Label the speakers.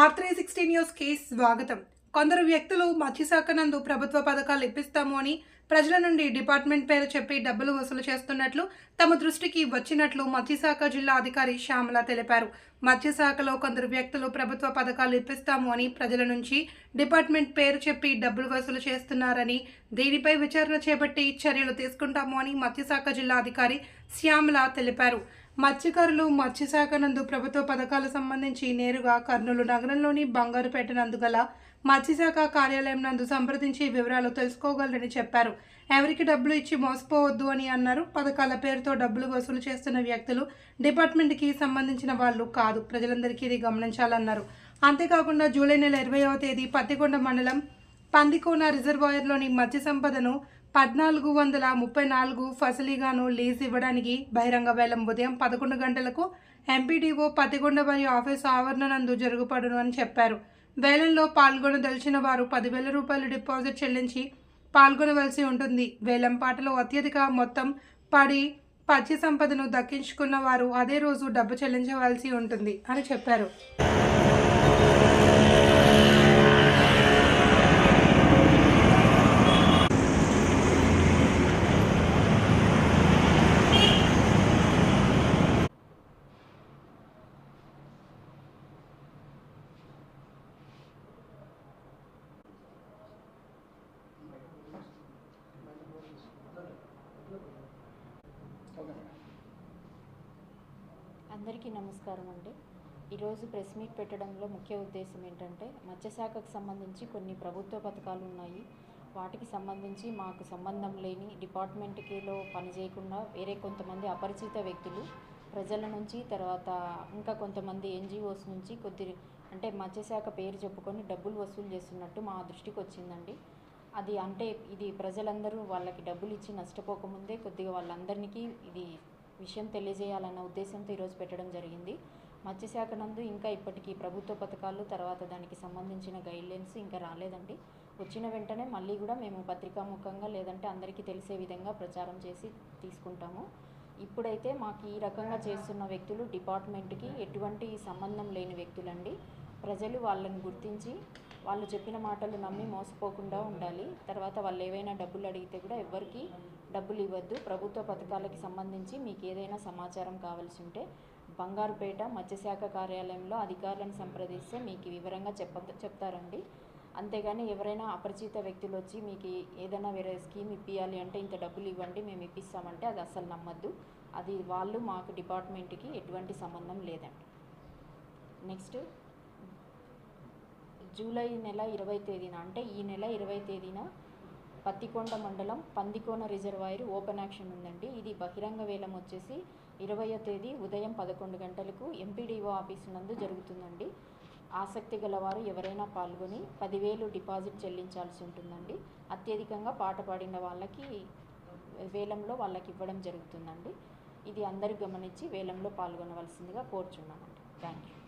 Speaker 1: Are three sixty న్యూస్కి స్వాగతం. కొందరు వ్యక్తులు మత్స్యశాఖ నందు ప్రభుత్వ పథకాలు ఇప్పిస్తాము అని ప్రజల నుండి డిపార్ట్మెంట్ పేరు చెప్పి డబ్బులు వసూలు చేస్తున్నట్లు తమ దృష్టికి వచ్చినట్లు మత్స్యశాఖ జిల్లా అధికారి శ్యామల తెలిపారు. మత్స్యశాఖలో కొందరు వ్యక్తులు ప్రభుత్వ పథకాలు ఇప్పిస్తాము అని ప్రజల నుంచి డిపార్ట్మెంట్ పేరు చెప్పి డబ్బులు వసూలు చేస్తున్నారని దీనిపై విచారణ చేపట్టి చర్యలు తీసుకుంటాము అని మత్స్యశాఖ జిల్లా అధికారి శ్యామల తెలిపారు. మత్స్యకారులు మత్స్యశాఖ నందు ప్రభుత్వ పథకాల సంబంధించి నేరుగా కర్నూలు నగరంలోని బంగారుపేట నందు గల మత్స్యశాఖ కార్యాలయం నందు సంప్రదించి వివరాలు తెలుసుకోగలరని చెప్పారు. ఎవరికి డబ్బులు ఇచ్చి మోసపోవద్దు అని అన్నారు. పథకాల పేరుతో డబ్బులు వసూలు చేస్తున్న వ్యక్తులు డిపార్ట్మెంట్కి సంబంధించిన వాళ్ళు కాదు. ప్రజలందరికీ ఇది గమనించాలన్నారు. అంతేకాకుండా జూలై నెల ఇరవైవ తేదీ పత్తికొండ మండలం పందికోన రిజర్వాయర్లోని మత్స్య సంపదను పద్నాలుగు వందల ముప్పై నాలుగు ఫసలిగాను లీజ్ ఇవ్వడానికి బహిరంగ వేలం ఉదయం పదకొండు గంటలకు ఎంపీడీఓ పతికొండ మరియు ఆఫీసు ఆవరణ నందు జరుగుపడును అని చెప్పారు. వేలంలో పాల్గొనదలిచిన వారు పదివేల రూపాయలు డిపాజిట్ చెల్లించి పాల్గొనవలసి ఉంటుంది. వేలం పాటలో అత్యధిక మొత్తం పడి పచ్చి సంపదను దక్కించుకున్న వారు అదే రోజు డబ్బు చెల్లించవలసి ఉంటుంది అని చెప్పారు.
Speaker 2: అందరికీ నమస్కారం అండి. ఈరోజు ప్రెస్ మీట్ పెట్టడంలో ముఖ్య ఉద్దేశం ఏంటంటే మత్స్యశాఖకు సంబంధించి కొన్ని ప్రభుత్వ పథకాలు ఉన్నాయి. వాటికి సంబంధించి మాకు సంబంధం లేని డిపార్ట్మెంట్కిలో పనిచేయకుండా వేరే కొంతమంది అపరిచిత వ్యక్తులు ప్రజల నుంచి తర్వాత ఇంకా కొంతమంది ఎన్జిఓస్ నుంచి కొద్ది అంటే మత్స్యశాఖ పేరు చెప్పుకొని డబ్బులు వసూలు చేస్తున్నట్టు మా దృష్టికి వచ్చిందండి. అది అంటే ఇది ప్రజలందరూ వాళ్ళకి డబ్బులు ఇచ్చి నష్టపోకముందే కొద్దిగా వాళ్ళందరికీ ఇది విషయం తెలియజేయాలన్న ఉద్దేశంతో ఈరోజు పెట్టడం జరిగింది. మత్స్యశాఖ నందు ఇంకా ఇప్పటికీ ప్రభుత్వ పథకాలు తర్వాత దానికి సంబంధించిన గైడ్లైన్స్ ఇంకా రాలేదండి. వచ్చిన వెంటనే మళ్ళీ కూడా మేము పత్రికాముఖంగా లేదంటే అందరికీ తెలిసే విధంగా ప్రచారం చేసి తీసుకుంటాము. ఇప్పుడైతే మాకు ఈ రకంగా చేస్తున్న వ్యక్తులు డిపార్ట్మెంట్కి ఎటువంటి సంబంధం లేని వ్యక్తులండి. ప్రజలు వాళ్ళని గుర్తించి వాళ్ళు చెప్పిన మాటలు నమ్మి మోసపోకుండా ఉండాలి. తర్వాత వాళ్ళు ఏవైనా డబ్బులు అడిగితే కూడా ఎవరికి డబ్బులు ఇవ్వద్దు. ప్రభుత్వ పథకాలకి సంబంధించి మీకు ఏదైనా సమాచారం కావాల్సి ఉంటే బంగారుపేట మత్స్యశాఖ కార్యాలయంలో అధికారులను సంప్రదిస్తే మీకు వివరంగా చెప్ప చెప్తారండి. అంతేగాని ఎవరైనా అపరిచిత వ్యక్తులు వచ్చి మీకు ఏదైనా వేరే స్కీమ్ ఇప్పియాలి అంటే ఇంత డబ్బులు ఇవ్వండి మేము ఇప్పిస్తామంటే అది అసలు నమ్మద్దు. అది వాళ్ళు మాకు డిపార్ట్మెంట్కి ఎటువంటి సంబంధం లేదండి. నెక్స్ట్ జూలై నెల ఇరవై తేదీన అంటే ఈ నెల ఇరవై తేదీన పత్తికొండ మండలం పందికోన రిజర్వాయర్ ఓపెన్ యాక్షన్ ఉందండి. ఇది బహిరంగ వేలం వచ్చేసి ఇరవయో తేదీ ఉదయం పదకొండు గంటలకు ఎంపీడీఓ ఆఫీసు నందు జరుగుతుందండి. ఆసక్తి గలవారు ఎవరైనా పాల్గొని పదివేలు డిపాజిట్ చెల్లించాల్సి ఉంటుందండి. అత్యధికంగా పాట పాడిన వాళ్ళకి వేలంలో వాళ్ళకి ఇవ్వడం జరుగుతుందండి. ఇది అందరూ గమనించి వేలంలో పాల్గొనవలసిందిగా కోరుచున్నామండి. Thank you